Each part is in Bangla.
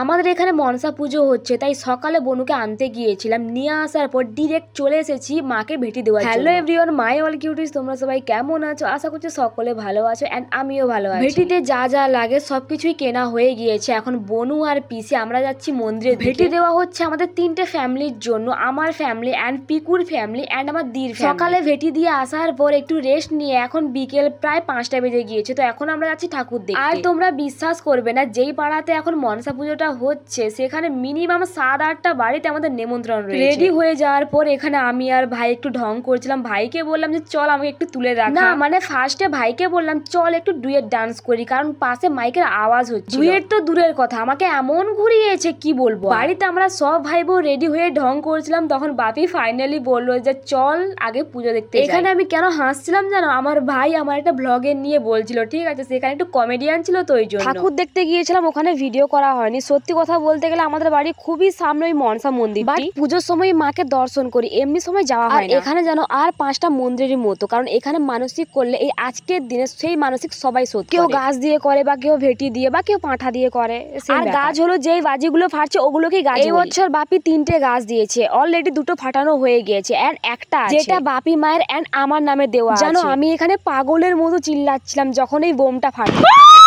আমাদের এখানে মনসা পুজো হচ্ছে তাই সকালে বনুকে আনতে গিয়েছিলাম। নিয়ে আসার পর ডিরেক্ট চলে এসেছি মাকে ভেটি দেওয়া hello everyone my all cuties তোমরা সবাই কেমন আছো? আশা করছি সকলে ভালো আছো অ্যান্ড আমিও ভালো আছি। ভেটিতে যা যা লাগে সব কিছুই কেনা হয়ে গিয়েছে। এখন বনু আর পিসি আমরা যাচ্ছি মন্দিরে ভেটি দেওয়া হচ্ছে আমাদের তিনটে ফ্যামিলির জন্য আমার ফ্যামিলি অ্যান্ড পিকুর ফ্যামিলি অ্যান্ড আমার দির সকালে ভেটি দিয়ে আসার পর একটু রেস্ট নিয়ে এখন বিকেল প্রায় পাঁচটা বেজে গিয়েছে তো এখন আমরা যাচ্ছি ঠাকুর দেখতে। আর তোমরা বিশ্বাস করবে না যেই পাড়াতে এখন মনসা পুজোটা হচ্ছে সেখানে মিনিমাম সাত আটটা বাড়িতে আমাদের নিমন্ত্রণ রয়েছে। রেডি হয়ে যাওয়ার পর এখানে আমি আর ভাই একটু ঢং করছিলাম। ভাইকে বললাম যে চল আমাকে একটু তুলে রাখ। না মানে ফার্স্টে ভাইকে বললাম চল একটু ডুয়েট ডান্স করি। কারণ পাশে মাইকের আওয়াজ হচ্ছে ডুয়েট তো দূরের কথা আমাকে এমন ঘুরিয়েছে কি বলব বাড়িতে আমরা সব ভাই বোন রেডি হয়ে ঢং করছিলাম তখন বাপি ফাইনালি বলল যে চল আগে পুজো দেখতে এখানে আমি কেন হাসছিলাম জানো? আমার ভাই আমার একটা ব্লগে নিয়ে বলছিল ঠিক আছে সেখানে একটু কমেডিয়ান ছিল তো ওই জন্য। ঠাকুর দেখতে গিয়েছিলাম ওখানে ভিডিও করা হয়নি। সত্যি কথা বলতে গেলে আমাদের বাড়ি খুবই সামনে ওই মনসা মন্দির বাট পুজোর সময় মাকে দর্শন করি এমনি সময় যাওয়া হয় এখানে যেন আর পাঁচটা মন্দিরের মতো কারণ এখানে মানসিক করলে এই আজকের দিনে সেই মানসিক সবাই শোধ কেউ গাছ দিয়ে করে বা কেউ ভেটি দিয়ে বা কেউ পাঁঠা দিয়ে করে আর গাছ হলো যেই বাজিগুলো ফাটছে ওগুলোকেই গাছ এই বছর বাপি তিনটে গাছ দিয়েছে অলরেডি দুটো ফাটানো হয়ে গিয়েছে এন্ড একটা যেটা বাপি মায়ের এন্ড আমার নামে দেওয়া জানো আমি এখানে পাগলের মতো চিল্লাচ্ছিলাম যখন এই বোমটা ফাটে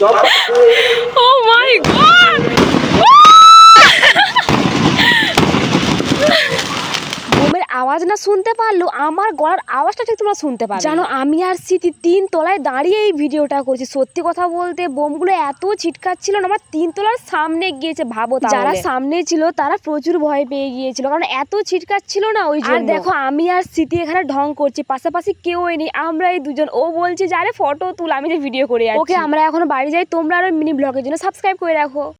Oh my god! আওয়াজ না শুনতে পারল আমার গলার আওয়াজটা ঠিক তোমরা শুনতে পারো জানো আমি আর স্মৃতি তিন তলায় দাঁড়িয়ে এই ভিডিওটা করছি। সত্যি কথা বলতে বোমগুলো এত ছিটকাচ্ছিল না আমার তিন তলার সামনে গিয়েছে ভাবো যারা সামনে ছিল তারা প্রচুর ভয় পেয়ে গিয়েছিল কারণ এত ছিটকাচ্ছিল না ওই জন্য। দেখো আমি আর স্মৃতি এখানে ঢং করছি পাশাপাশি কেউ নেই আমরা এই দুজন। ও বলছে যে আরে ফটো তুল আমি যে ভিডিও করে ওকে আমরা এখন বাড়ি যাই তোমরা আরও মিনি ব্লগের জন্য সাবস্ক্রাইব করে রাখো।